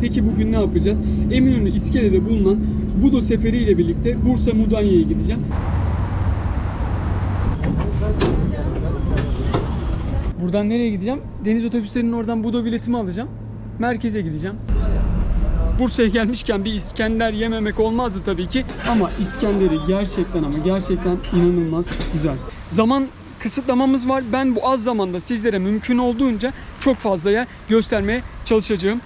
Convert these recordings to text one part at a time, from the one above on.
Peki bugün ne yapacağız? Eminönü İskele'de bulunan Budo seferi ile birlikte Bursa Mudanya'ya gideceğim. Buradan nereye gideceğim? Deniz otobüslerinin oradan Budo biletimi alacağım. Merkeze gideceğim. Bursa'ya gelmişken bir İskender yememek olmazdı tabii ki. Ama İskender'i gerçekten ama gerçekten inanılmaz güzel. Zaman kısıtlamamız var. Ben bu az zamanda sizlere mümkün olduğunca çok fazlaya göstermeye çalışacağım.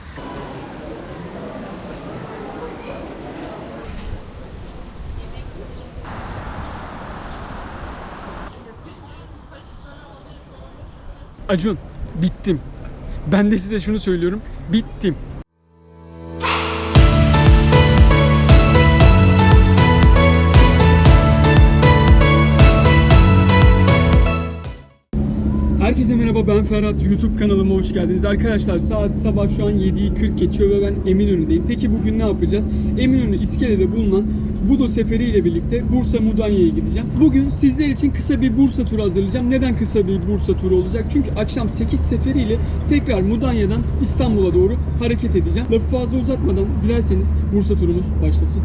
Acun bittim. Ben de size şunu söylüyorum. Bittim. Herkese merhaba ben Ferhat. YouTube kanalıma hoş geldiniz. Arkadaşlar saat sabah şu an 7'yi 40 geçiyor ve ben Eminönü'ndeyim. Peki bugün ne yapacağız? Eminönü İskele'de bulunan Budo seferi ile birlikte Bursa Mudanya'ya gideceğim. Bugün sizler için kısa bir Bursa turu hazırlayacağım. Neden kısa bir Bursa turu olacak? Çünkü akşam 8 seferiyle tekrar Mudanya'dan İstanbul'a doğru hareket edeceğim. Lafı fazla uzatmadan dilerseniz Bursa turumuz başlasın.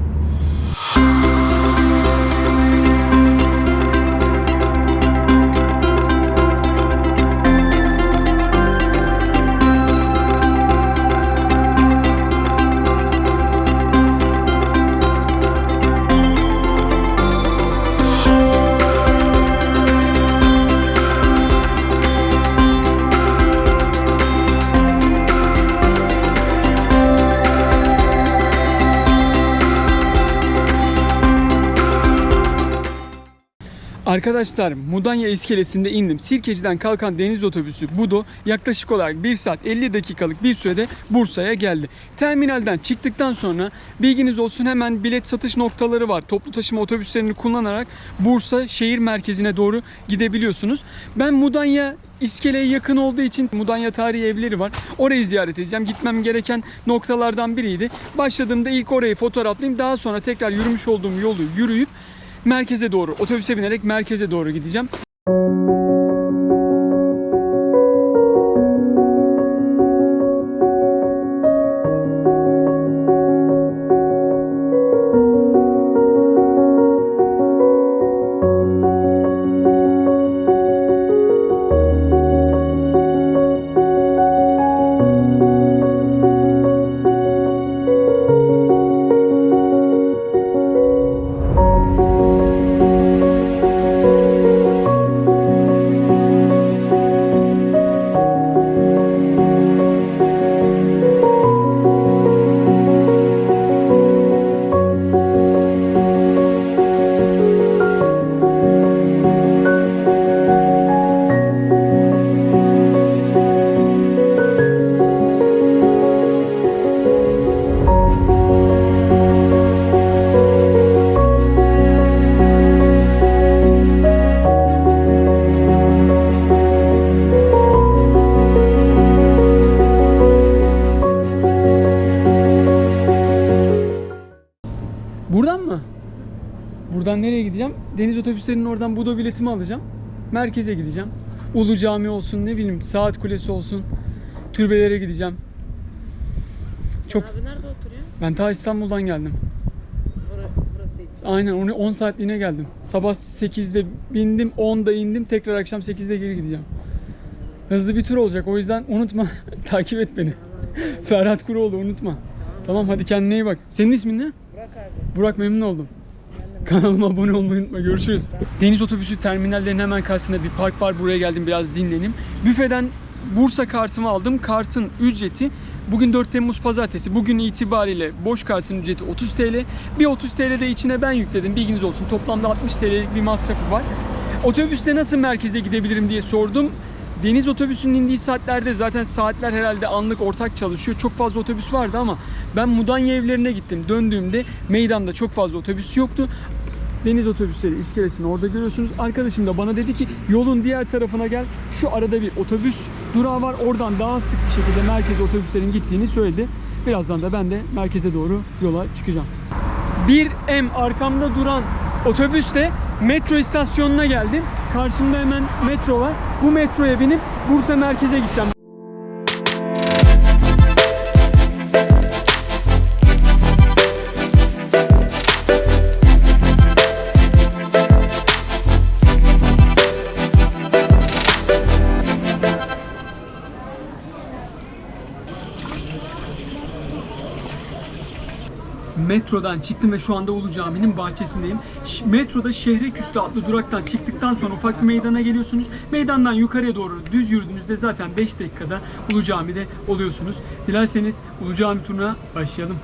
Arkadaşlar Mudanya iskelesinde indim. Sirkeci'den kalkan deniz otobüsü Budo yaklaşık olarak 1 saat 50 dakikalık bir sürede Bursa'ya geldi. Terminalden çıktıktan sonra bilginiz olsun hemen bilet satış noktaları var. Toplu taşıma otobüslerini kullanarak Bursa şehir merkezine doğru gidebiliyorsunuz. Ben Mudanya İskele'ye yakın olduğu için Mudanya Tarihi Evleri var. Orayı ziyaret edeceğim. Gitmem gereken noktalardan biriydi. Başladığımda ilk orayı fotoğraflayayım. Daha sonra tekrar yürümüş olduğum yolu yürüyüp merkeze doğru, otobüse binerek merkeze doğru gideceğim. Deniz otobüslerinin oradan Budo biletimi alacağım. Merkeze gideceğim. Ulu Cami olsun, ne bileyim Saat Kulesi olsun. Türbelere gideceğim. Çok Abi nerede oturuyor? ben ta İstanbul'dan geldim. Bura, burası için. Aynen onu 10 saatliğine geldim. Sabah 8'de bindim, 10'da indim. Tekrar akşam 8'de geri gideceğim. Hızlı bir tur olacak. O yüzden unutma. Takip et beni. Ferhat Kuroğlu unutma. Tamam hadi kendine iyi bak. Senin ismin ne? Burak abi. Burak memnun oldum. Kanalıma abone olmayı unutma. Görüşürüz. Deniz otobüsü terminallerinin hemen karşısında bir park var. Buraya geldim biraz dinleneyim. Büfeden Bursa kartımı aldım. Kartın ücreti bugün 4 Temmuz pazartesi. Bugün itibariyle boş kartın ücreti 30 TL. Bir 30 TL de içine ben yükledim. Bilginiz olsun. Toplamda 60 TL'lik bir masrafı var. Otobüste nasıl merkeze gidebilirim diye sordum. Deniz otobüsünün indiği saatlerde zaten saatler herhalde anlık ortak çalışıyor. Çok fazla otobüs vardı ama ben Mudanya evlerine gittim. Döndüğümde meydanda çok fazla otobüs yoktu. Deniz otobüsleri iskelesini orada görüyorsunuz. Arkadaşım da bana dedi ki yolun diğer tarafına gel. Şu arada bir otobüs durağı var. Oradan daha sık bir şekilde merkeze otobüslerin gittiğini söyledi. Birazdan da ben de merkeze doğru yola çıkacağım. 1M arkamda duran otobüsle metro istasyonuna geldim. Karşımda hemen metro var. Bu metroya binip Bursa merkeze gideceğim. Metrodan çıktım ve şu anda Ulu Cami'nin bahçesindeyim. Ş- Metroda Şehreküstü adlı duraktan çıktıktan sonra ufak bir meydana geliyorsunuz. Meydandan yukarıya doğru düz yürüdüğünüzde zaten 5 dakikada Ulu Cami'de oluyorsunuz. Dilerseniz Ulu Cami turuna başlayalım.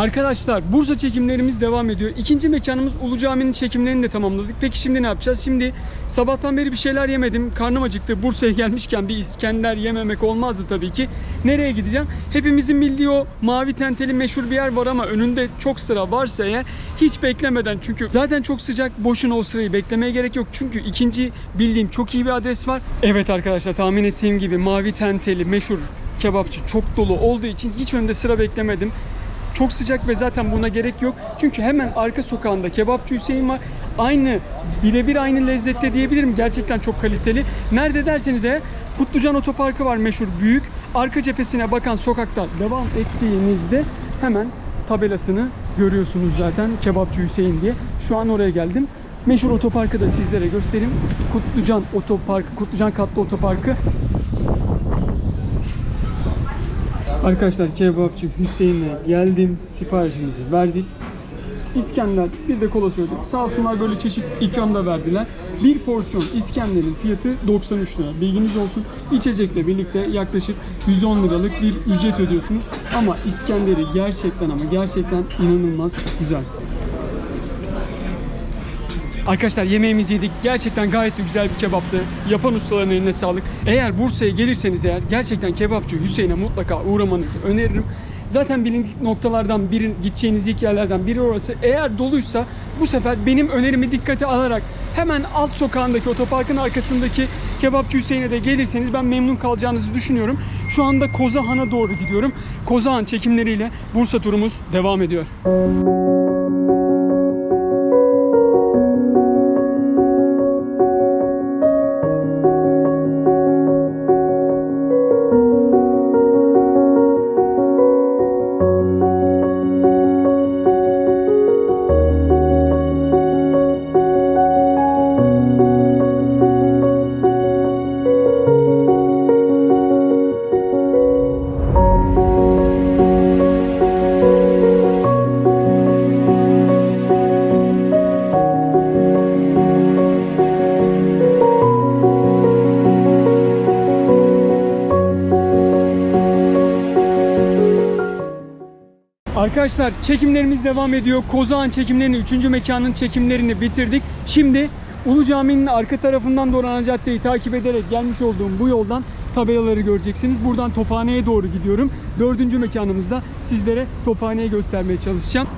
Arkadaşlar Bursa çekimlerimiz devam ediyor. İkinci mekanımız Ulu Cami'nin çekimlerini de tamamladık. Peki şimdi ne yapacağız? Şimdi sabahtan beri bir şeyler yemedim. Karnım acıktı. Bursa'ya gelmişken bir İskender yememek olmazdı tabii ki. Nereye gideceğim? Hepimizin bildiği o mavi tenteli meşhur bir yer var ama önünde çok sıra varsa eğer hiç beklemeden çünkü zaten çok sıcak boşuna o sırayı beklemeye gerek yok. Çünkü ikinci bildiğim çok iyi bir adres var. Evet arkadaşlar tahmin ettiğim gibi mavi tenteli meşhur kebapçı çok dolu olduğu için hiç önünde sıra beklemedim. Çok sıcak ve zaten buna gerek yok. Çünkü hemen arka sokağında kebapçı Hüseyin var. Aynı, birebir aynı lezzette diyebilirim. Gerçekten çok kaliteli. Nerede derseniz eğer Kutlucan Otoparkı var meşhur büyük. Arka cephesine bakan sokakta devam ettiğinizde hemen tabelasını görüyorsunuz zaten Kebapçı Hüseyin diye. Şu an oraya geldim. Meşhur otoparkı da sizlere göstereyim. Kutlucan Otoparkı, Kutlucan katlı otoparkı. Arkadaşlar kebapçı Hüseyin'e geldim. Siparişimizi verdik. İskender bir de kola söyledim. Sağ olsunlar böyle çeşit ikram da verdiler. Bir porsiyon İskender'in fiyatı 93 lira. Bilginiz olsun. İçecekle birlikte yaklaşık 110 liralık bir ücret ödüyorsunuz. Ama İskender'i gerçekten ama gerçekten inanılmaz güzel. Arkadaşlar yemeğimizi yedik. Gerçekten gayet güzel bir kebaptı. Yapan ustaların eline sağlık. Eğer Bursa'ya gelirseniz eğer gerçekten kebapçı Hüseyin'e mutlaka uğramanızı öneririm. Zaten bilindik noktalardan biri, gideceğiniz ilk yerlerden biri orası. Eğer doluysa bu sefer benim önerimi dikkate alarak hemen alt sokağındaki otoparkın arkasındaki kebapçı Hüseyin'e de gelirseniz ben memnun kalacağınızı düşünüyorum. Şu anda Kozahan'a doğru gidiyorum. Kozahan çekimleriyle Bursa turumuz devam ediyor. Arkadaşlar çekimlerimiz devam ediyor. Kozağan çekimlerini, 3. mekanın çekimlerini bitirdik. Şimdi Ulu Cami'nin arka tarafından doğru ana caddeyi takip ederek gelmiş olduğum bu yoldan tabelaları göreceksiniz. Buradan Tophane'ye doğru gidiyorum. Dördüncü mekanımızda sizlere Tophane'yi göstermeye çalışacağım.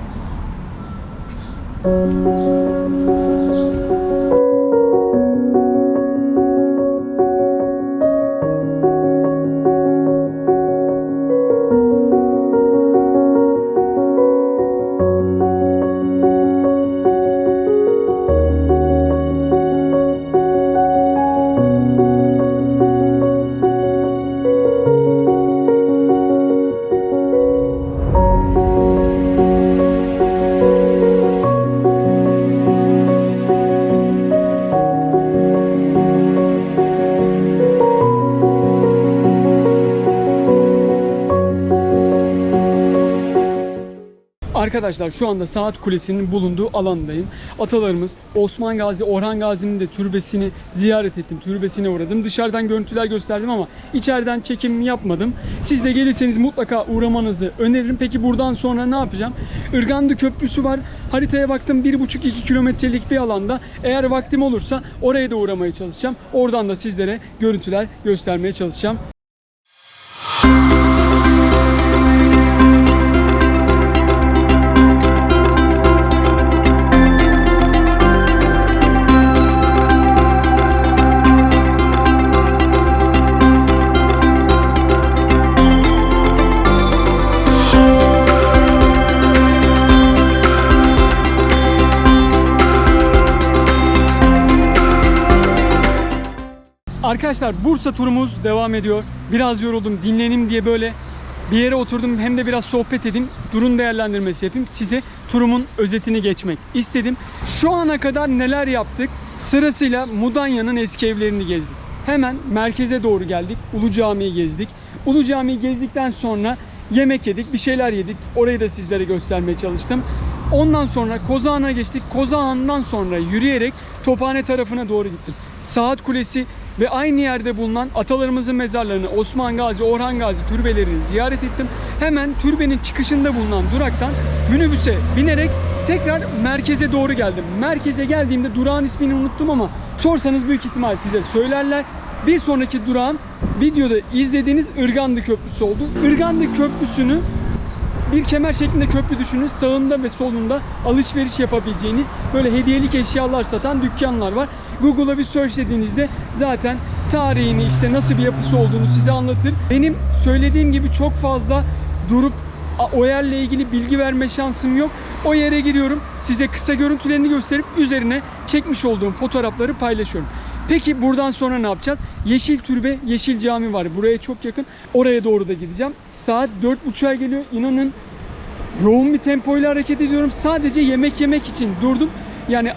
Arkadaşlar şu anda Saat Kulesi'nin bulunduğu alandayım. Atalarımız Osman Gazi, Orhan Gazi'nin de türbesini ziyaret ettim. Türbesine uğradım. Dışarıdan görüntüler gösterdim ama içeriden çekim yapmadım. Siz de gelirseniz mutlaka uğramanızı öneririm. Peki buradan sonra ne yapacağım? Irgandı Köprüsü var. Haritaya baktım 1,5-2 kilometrelik bir alanda. Eğer vaktim olursa oraya da uğramaya çalışacağım. Oradan da sizlere görüntüler göstermeye çalışacağım. Arkadaşlar Bursa turumuz devam ediyor. Biraz yoruldum, dinlenim diye böyle bir yere oturdum hem de biraz sohbet edeyim, durum değerlendirmesi yapayım. Size turumun özetini geçmek istedim. Şu ana kadar neler yaptık? Sırasıyla Mudanya'nın eski evlerini gezdik. Hemen merkeze doğru geldik. Ulu Cami'yi gezdik. Ulu Cami'yi gezdikten sonra yemek yedik, bir şeyler yedik. Orayı da sizlere göstermeye çalıştım. Ondan sonra Kozağan'a geçtik. Kozağan'dan sonra yürüyerek Tophane tarafına doğru gittim. Saat Kulesi ve aynı yerde bulunan atalarımızın mezarlarını Osman Gazi, Orhan Gazi türbelerini ziyaret ettim. Hemen türbenin çıkışında bulunan duraktan minibüse binerek tekrar merkeze doğru geldim. Merkeze geldiğimde durağın ismini unuttum ama sorsanız büyük ihtimal size söylerler. Bir sonraki durağım videoda izlediğiniz Irgandı Köprüsü oldu. Irgandı Köprüsü'nü bir kemer şeklinde köprü düşünün. Sağında ve solunda alışveriş yapabileceğiniz böyle hediyelik eşyalar satan dükkanlar var. Google'a bir search dediğinizde zaten tarihini işte nasıl bir yapısı olduğunu size anlatır. Benim söylediğim gibi çok fazla durup o yerle ilgili bilgi verme şansım yok. O yere giriyorum. Size kısa görüntülerini gösterip üzerine çekmiş olduğum fotoğrafları paylaşıyorum. Peki buradan sonra ne yapacağız? Yeşil Türbe, Yeşil Cami var. Buraya çok yakın. Oraya doğru da gideceğim. Saat 4.30'a geliyor. İnanın yoğun bir tempoyla hareket ediyorum. Sadece yemek yemek için durdum. Yani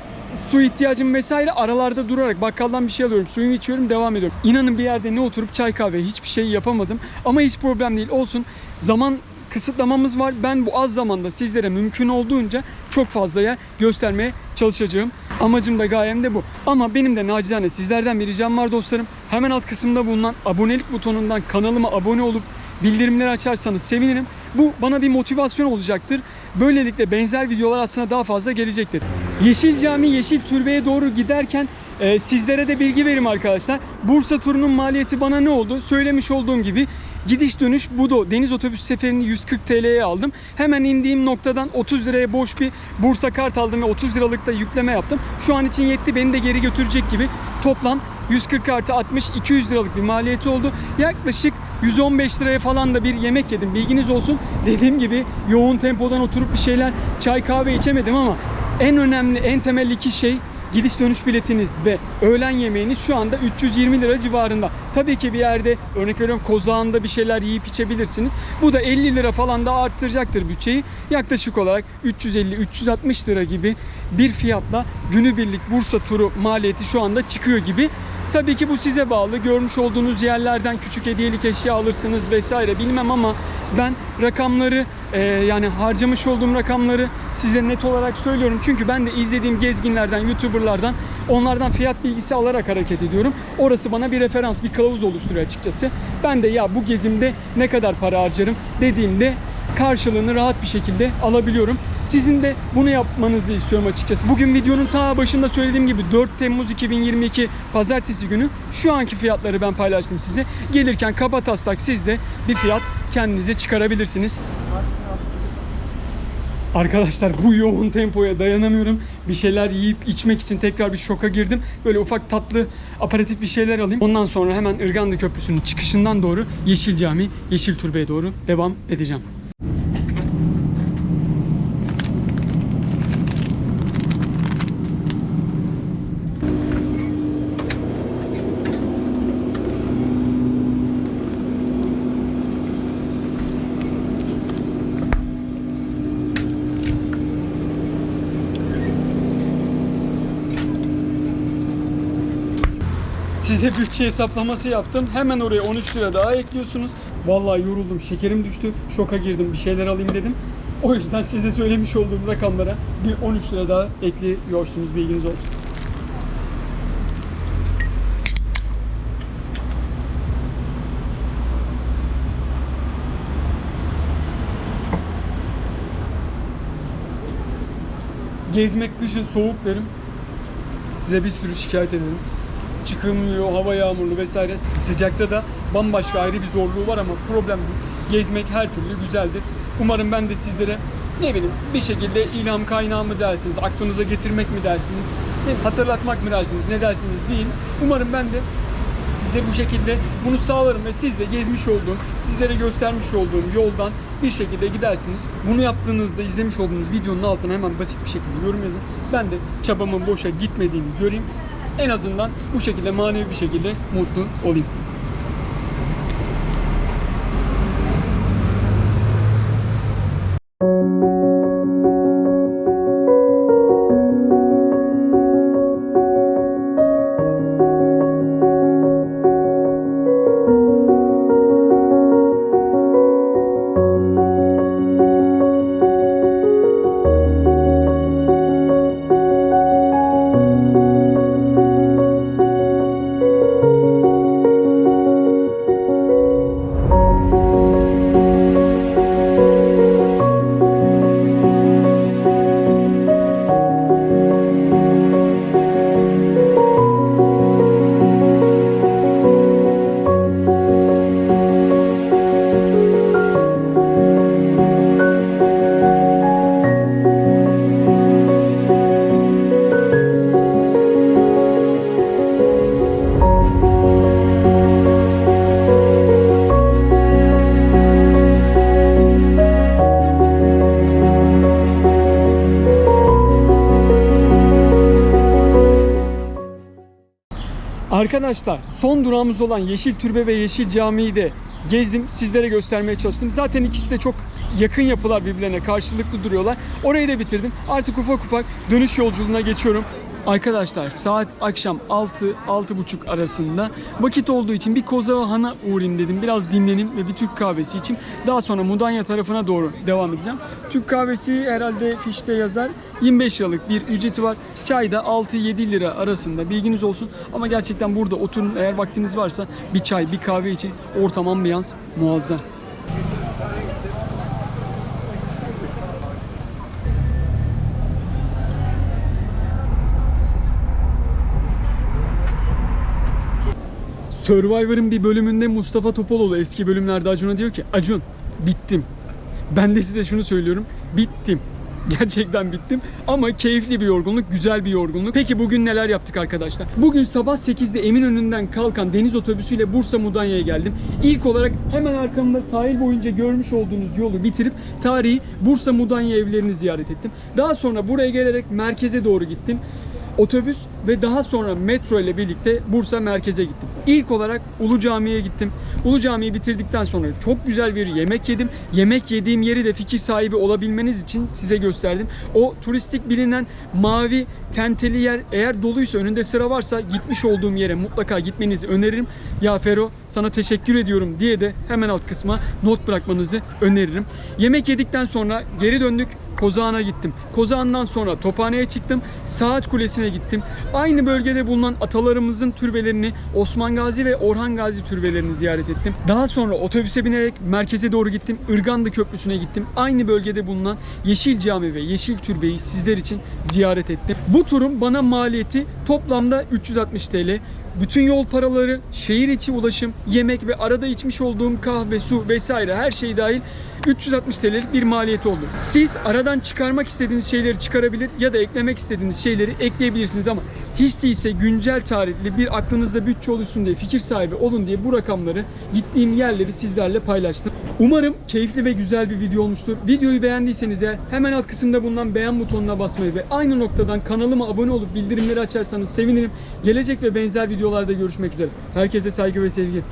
su ihtiyacım vesaire aralarda durarak bakkaldan bir şey alıyorum. Suyumu içiyorum devam ediyorum. İnanın bir yerde ne oturup çay kahve hiçbir şey yapamadım. Ama hiç problem değil olsun. Zaman kısıtlamamız var. Ben bu az zamanda sizlere mümkün olduğunca çok fazla yer göstermeye çalışacağım. Amacım da gayem de bu. Ama benim de nacizane sizlerden bir ricam var dostlarım. Hemen alt kısımda bulunan abonelik butonundan kanalıma abone olup bildirimleri açarsanız sevinirim. Bu bana bir motivasyon olacaktır. Böylelikle benzer videolar aslında daha fazla gelecektir. Yeşil Cami, Yeşil Türbe'ye doğru giderken e, sizlere de bilgi vereyim arkadaşlar. Bursa turunun maliyeti bana ne oldu? Söylemiş olduğum gibi gidiş dönüş Budo deniz otobüs seferini 140 TL'ye aldım. Hemen indiğim noktadan 30 liraya boş bir Bursa kart aldım ve 30 liralık da yükleme yaptım. Şu an için yetti beni de geri götürecek gibi. Toplam 140 artı 60 200 liralık bir maliyeti oldu. Yaklaşık 115 liraya falan da bir yemek yedim. Bilginiz olsun. Dediğim gibi yoğun tempodan oturup bir şeyler çay kahve içemedim ama en önemli en temel iki şey gidiş dönüş biletiniz ve öğlen yemeğiniz şu anda 320 lira civarında. Tabii ki bir yerde örnek veriyorum kozağında bir şeyler yiyip içebilirsiniz. Bu da 50 lira falan da arttıracaktır bütçeyi. Yaklaşık olarak 350-360 lira gibi bir fiyatla günübirlik Bursa turu maliyeti şu anda çıkıyor gibi. Tabii ki bu size bağlı. Görmüş olduğunuz yerlerden küçük hediyelik eşya alırsınız vesaire bilmem ama ben rakamları e, yani harcamış olduğum rakamları size net olarak söylüyorum. Çünkü ben de izlediğim gezginlerden, YouTuber'lardan onlardan fiyat bilgisi alarak hareket ediyorum. Orası bana bir referans, bir kılavuz oluşturuyor açıkçası. Ben de ya bu gezimde ne kadar para harcarım dediğimde karşılığını rahat bir şekilde alabiliyorum. Sizin de bunu yapmanızı istiyorum açıkçası. Bugün videonun ta başında söylediğim gibi 4 Temmuz 2022 pazartesi günü şu anki fiyatları ben paylaştım size. Gelirken kaba taslak siz de bir fiyat kendinize çıkarabilirsiniz. Arkadaşlar bu yoğun tempoya dayanamıyorum. Bir şeyler yiyip içmek için tekrar bir şoka girdim. Böyle ufak tatlı aparatif bir şeyler alayım. Ondan sonra hemen Irganda Köprüsü'nün çıkışından doğru Yeşil Cami, Yeşil Türbe'ye doğru devam edeceğim. Size bütçe hesaplaması yaptım. Hemen oraya 13 lira daha ekliyorsunuz. Vallahi yoruldum. Şekerim düştü. Şoka girdim. Bir şeyler alayım dedim. O yüzden size söylemiş olduğum rakamlara bir 13 lira daha ekliyorsunuz. Bilginiz olsun. Gezmek kışın soğuk derim. Size bir sürü şikayet ederim. Çıkılmıyor, hava yağmurlu vesaire. Sıcakta da bambaşka ayrı bir zorluğu var ama problem değil. Gezmek her türlü güzeldir. Umarım ben de sizlere ne bileyim bir şekilde ilham kaynağı mı dersiniz, aklınıza getirmek mi dersiniz, hatırlatmak mı dersiniz, ne dersiniz değil. Umarım ben de size bu şekilde bunu sağlarım ve siz de gezmiş olduğum, sizlere göstermiş olduğum yoldan bir şekilde gidersiniz. Bunu yaptığınızda izlemiş olduğunuz videonun altına hemen basit bir şekilde yorum yazın. Ben de çabamın boşa gitmediğini göreyim. En azından bu şekilde manevi bir şekilde mutlu olayım. Arkadaşlar son durağımız olan Yeşil Türbe ve Yeşil Camii'yi de gezdim. Sizlere göstermeye çalıştım. Zaten ikisi de çok yakın yapılar birbirlerine karşılıklı duruyorlar. Orayı da bitirdim. Artık ufak ufak dönüş yolculuğuna geçiyorum. Arkadaşlar saat akşam 6-6.30 arasında vakit olduğu için bir Kozağı Han'a uğrayayım dedim. Biraz dinlenim ve bir Türk kahvesi için. Daha sonra Mudanya tarafına doğru devam edeceğim. Türk kahvesi herhalde fişte yazar. 25 liralık bir ücreti var. Çay da 6-7 lira arasında bilginiz olsun. Ama gerçekten burada oturun eğer vaktiniz varsa bir çay bir kahve için ortam ambiyans muazzam. Survivor'ın bir bölümünde Mustafa Topaloğlu eski bölümlerde Acun'a diyor ki Acun bittim. Ben de size şunu söylüyorum. Bittim. Gerçekten bittim ama keyifli bir yorgunluk, güzel bir yorgunluk. Peki bugün neler yaptık arkadaşlar? Bugün sabah 8'de Eminönü'nden kalkan deniz otobüsüyle Bursa Mudanya'ya geldim. İlk olarak hemen arkamda sahil boyunca görmüş olduğunuz yolu bitirip tarihi Bursa Mudanya evlerini ziyaret ettim. Daha sonra buraya gelerek merkeze doğru gittim otobüs ve daha sonra metro ile birlikte Bursa merkeze gittim. İlk olarak Ulu Cami'ye gittim. Ulu Cami'yi bitirdikten sonra çok güzel bir yemek yedim. Yemek yediğim yeri de fikir sahibi olabilmeniz için size gösterdim. O turistik bilinen mavi tenteli yer eğer doluysa önünde sıra varsa gitmiş olduğum yere mutlaka gitmenizi öneririm. Ya Fero sana teşekkür ediyorum diye de hemen alt kısma not bırakmanızı öneririm. Yemek yedikten sonra geri döndük. Kozağan'a gittim. Kozağan'dan sonra Tophane'ye çıktım. Saat Kulesi'ne gittim. Aynı bölgede bulunan atalarımızın türbelerini Osman Gazi ve Orhan Gazi türbelerini ziyaret ettim. Daha sonra otobüse binerek merkeze doğru gittim. Irgandı Köprüsü'ne gittim. Aynı bölgede bulunan Yeşil Cami ve Yeşil Türbeyi sizler için ziyaret ettim. Bu turun bana maliyeti toplamda 360 TL. Bütün yol paraları, şehir içi ulaşım, yemek ve arada içmiş olduğum kahve, su vesaire her şey dahil 360 TL'lik bir maliyeti oldu. Siz aradan çıkarmak istediğiniz şeyleri çıkarabilir ya da eklemek istediğiniz şeyleri ekleyebilirsiniz ama hiç değilse güncel tarihli bir aklınızda bütçe oluşsun diye fikir sahibi olun diye bu rakamları gittiğim yerleri sizlerle paylaştım. Umarım keyifli ve güzel bir video olmuştur. Videoyu beğendiyseniz eğer hemen alt kısımda bulunan beğen butonuna basmayı ve aynı noktadan kanalıma abone olup bildirimleri açarsanız sevinirim. Gelecek ve benzer videolarda görüşmek üzere. Herkese saygı ve sevgi.